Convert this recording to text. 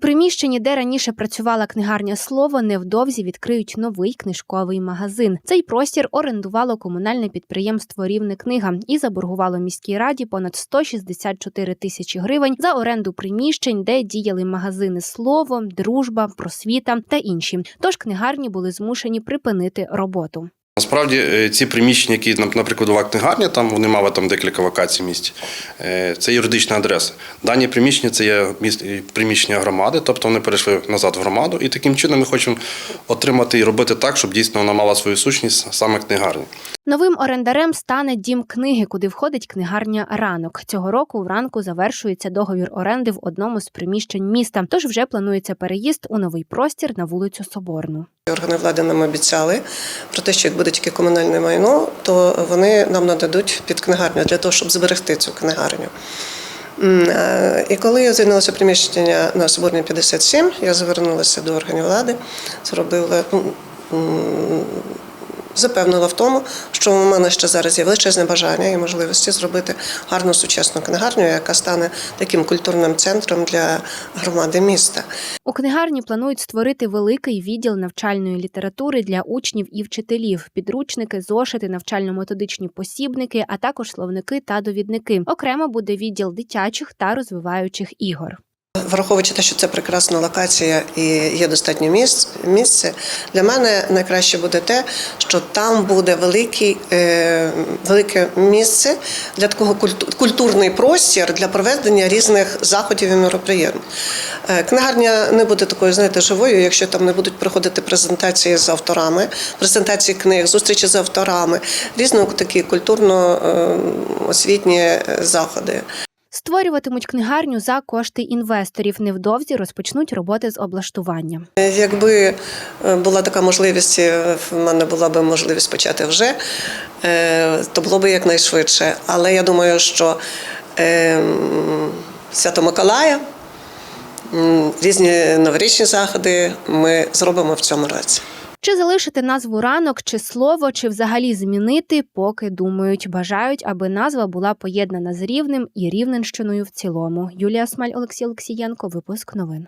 приміщенні, де раніше працювала книгарня слово, невдовзі відкриють новий книжковий магазин. Цей простір орендувало комунальне підприємство Рівне книга і заборгувало міській раді понад 164 тисячі гривень за оренду приміщень, де діяли магазини слово, дружба, просвіта та інші. Тож книгарні були змушені припинити роботу. Насправді е, ці приміщення, які наприклад, була книгарня, там вони мали там декілька вакацій місць. е, Це юридична адреса. Дані приміщення це є приміщення громади, тобто вони перейшли назад в громаду. І таким чином ми хочемо отримати і робити так, щоб дійсно вона мала свою сущність саме книгарня. Новим орендарем стане дім книги, куди входить книгарня ранок. Цього року вранку завершується договір оренди в одному з приміщень міста. Тож вже планується переїзд у новий простір на вулицю Соборну. Органи влади нам обіцяли про те, що як буде тільки комунальне майно, то вони нам нададуть під книгарню для того, щоб зберегти цю книгарню. Е, І коли я звільнилося приміщення на Соборній 57, я звернулася до органів влади, зробила. Запевнила в тому, що у мене ще зараз є величезне бажання і можливості зробити гарну сучасну книгарню, яка стане таким культурним центром для громади міста. У книгарні планують створити великий відділ навчальної літератури для учнів і вчителів, підручники, зошити, навчально-методичні посібники, а також словники та довідники. Окремо буде відділ дитячих та розвиваючих ігор. Враховуючи те, що це прекрасна локація і є достатньо місць, місце, для мене найкраще буде те, що там буде великий, е, велике місце для такого культу- культурний простір для проведення різних заходів і мероприємств. Е, Книгарня не буде такою, знаєте, живою, якщо там не будуть проходити презентації з авторами, презентації книг, зустрічі з авторами, різні такі культурно-освітні заходи. Створюватимуть книгарню за кошти інвесторів. Невдовзі розпочнуть роботи з облаштування. Якби е, була така можливість, е, в мене була б можливість почати вже, е, то було б якнайшвидше. Але я думаю, що е, Свято Миколая, різні новорічні заходи ми зробимо в цьому році. Чи залишити назву ранок, чи слово, чи взагалі змінити, поки думають, бажають, аби назва була поєднана з рівним і рівненщиною в цілому. Юлія Смаль, Олексій Олексієнко, випуск новин.